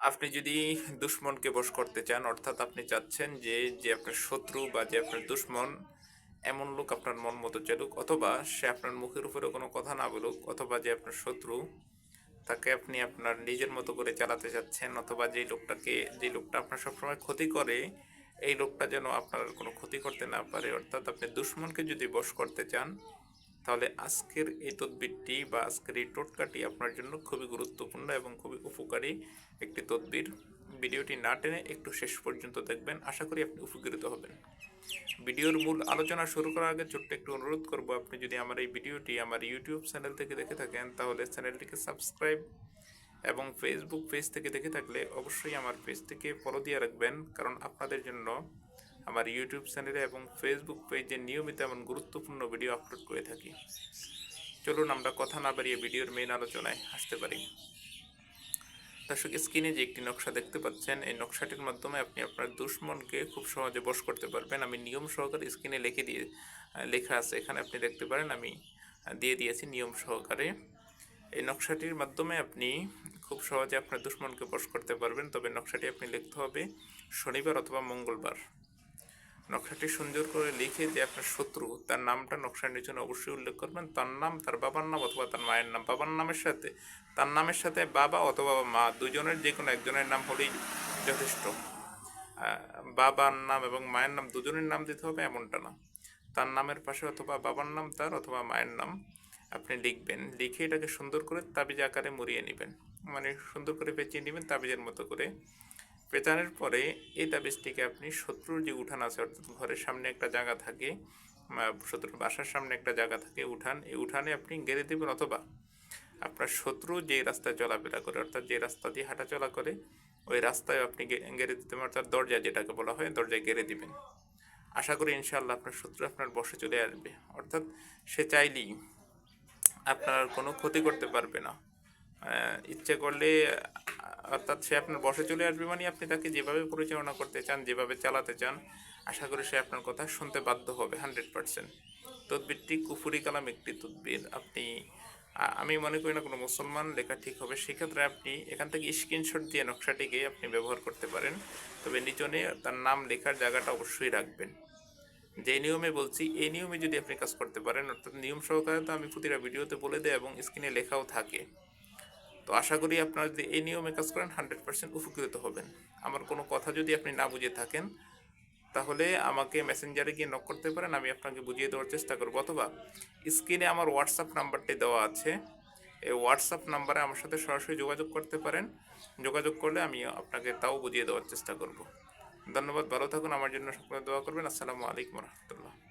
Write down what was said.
আপনি যদি দুশ্মনকে বশ করতে চান, অর্থাৎ আপনি চাচ্ছেন যে যে আপনার শত্রু বা যে আপনার দুশ্মন এমন লোক আপনার মন মতো চলুক, অথবা সে আপনার মুখের উপরে কোনো কথা না বলুক, অথবা যে আপনার শত্রু, তাকে আপনি আপনার নিজের মতো করে চালাতে চাচ্ছেন, অথবা যে লোকটাকে যে লোকটা আপনার সবসময় ক্ষতি করে, এই লোকটা যেন আপনার কোনো ক্ষতি করতে না পারে, অর্থাৎ আপনি দুশ্মনকে যদি বশ করতে চান তাহলে আজকের এই তদবিরটি বা আজকের এই টোটকাটি আপনার জন্য খুবই গুরুত্বপূর্ণ এবং খুবই উপকারী একটি তদবির। ভিডিওটি না টেনে একটু শেষ পর্যন্ত দেখবেন। আশা করি আপনি উপকৃত হবেন। ভিডিওর মূল আলোচনা শুরু করার আগে ছোট্ট একটু অনুরোধ করব, আপনি যদি আমার এই ভিডিওটি আমার ইউটিউব চ্যানেল থেকে দেখে থাকেন, তাহলে চ্যানেলটিকে সাবস্ক্রাইব এবং ফেসবুক পেজ থেকে দেখে থাকলে অবশ্যই আমার পেজটিকে ফলো দিয়ে রাখবেন। কারণ আপনাদের জন্য আমার ইউটিউব চ্যানেলে এবং ফেসবুক পেজে নিয়মিত এমন গুরুত্বপূর্ণ ভিডিও আপলোড করে থাকি। চলুন আমরা কথা না বাড়িয়ে ভিডিওর মেইন আলোচনায় আসতে পারি। দর্শক স্ক্রিনে যে একটি নকশা দেখতে পাচ্ছেন, এই নকশাটির মাধ্যমে আপনি আপনার দুশ্মনকে খুব সহজে বশ করতে পারবেন। আমি নিয়ম সহকারে স্ক্রিনে লিখে দিয়ে, লেখা আছে। এখানে আপনি দেখতে পারেন, আমি দিয়ে দিয়েছি নিয়ম সহকারে। এই নকশাটির মাধ্যমে আপনি খুব সহজে আপনার দুশ্মনকে বশ করতে পারবেন। তবে নকশাটি আপনি লিখতে হবে শনিবার অথবা মঙ্গলবার। নকশাটি সুন্দর করে লিখে যে আপনার শত্রু, তার নামটা নকশার নিচে অবশ্যই উল্লেখ করবেন। তার নাম, তার বাবার নাম অথবা তার মায়ের নাম, বাবার নামের সাথে, তার নামের সাথে বাবা অথবা মা দুজনের যে কোনো একজনের নাম হলেই যথেষ্ট। বাবার নাম এবং মায়ের নাম দুজনের নাম দিতে হবে এমনটা না। তার নামের পাশে অথবা বাবার নাম, তার অথবা মায়ের নাম আপনি লিখবেন। লিখে এটাকে সুন্দর করে তাবিজ আকারে মুড়িয়ে নেবেন। মানে সুন্দর করে পেঁচিয়ে নেবেন তাবিজের মতো করে। পেঁচানোর পরে এই তাবিজটিকে আপনি শত্রুর যে উঠান আছে, অর্থাৎ ঘরের সামনে একটা জায়গা থাকে শত্রুর বাসার সামনে একটা জায়গা থাকে উঠান, এই উঠানে আপনি গেড়ে দেবেন অথবা আপনার শত্রু যে রাস্তায় চলাফেরা করে, অর্থাৎ যে রাস্তা দিয়ে হাঁটাচলা করে, ওই রাস্তায় আপনি গেড়ে দিতে পারেন, অর্থাৎ দরজা যেটাকে বলা হয়, দরজায় গেড়ে দিবেন। আশা করি ইনশাল্লাহ আপনার শত্রু আপনার বসে চলে আসবে। অর্থাৎ সে চাইলেই আপনার কোনো ক্ষতি করতে পারবে না। ইচ্ছে করলে অর্থাৎ সে আপনার বসে চলে আসবে মানে আপনি তাকে যেভাবে পরিচালনা করতে চান, যেভাবে চালাতে চান, আশা করি সে আপনার কথা শুনতে বাধ্য হবে হান্ড্রেড পার্সেন্ট। তদবিরটি কুফুরি কালাম একটি তদবির। আপনি আমি মনে করি না কোনো মুসলমান লেখা ঠিক হবে। সেক্ষেত্রে আপনি এখান থেকে স্ক্রিনশট দিয়ে নকশাটিকে আপনি ব্যবহার করতে পারেন। তবে নিচনে তার নাম, লেখার জায়গাটা অবশ্যই রাখবেন। যে নিয়মে বলছি এই নিয়মে যদি আপনি কাজ করতে পারেন, অর্থাৎ নিয়ম সহকারে তো আমি প্রতিটা ভিডিওতে বলে দেয় এবং স্ক্রিনে লেখাও থাকে। তো আশা করি আপনারা যদি এই নিয়মে কাজ করেন হান্ড্রেড পার্সেন্ট উপকৃত হবেন। আমার কোনো কথা যদি আপনি না বুঝে থাকেন, তাহলে আমাকে মেসেঞ্জারে গিয়ে নক করতে পারেন, আমি আপনাকে বুঝিয়ে দেওয়ার চেষ্টা করব। অথবা স্ক্রিনে আমার হোয়াটসঅ্যাপ নাম্বারটি দেওয়া আছে। এই হোয়াটসঅ্যাপ নাম্বারে আমার সাথে সরাসরি যোগাযোগ করতে পারেন। যোগাযোগ করলে আমি আপনাকে তাও বুঝিয়ে দেওয়ার চেষ্টা করব। ধন্যবাদ, ভালো থাকুন। আমার জন্য সকলে দোয়া করবেন। আসসালামু আলাইকুম রহমতুল্লাহ।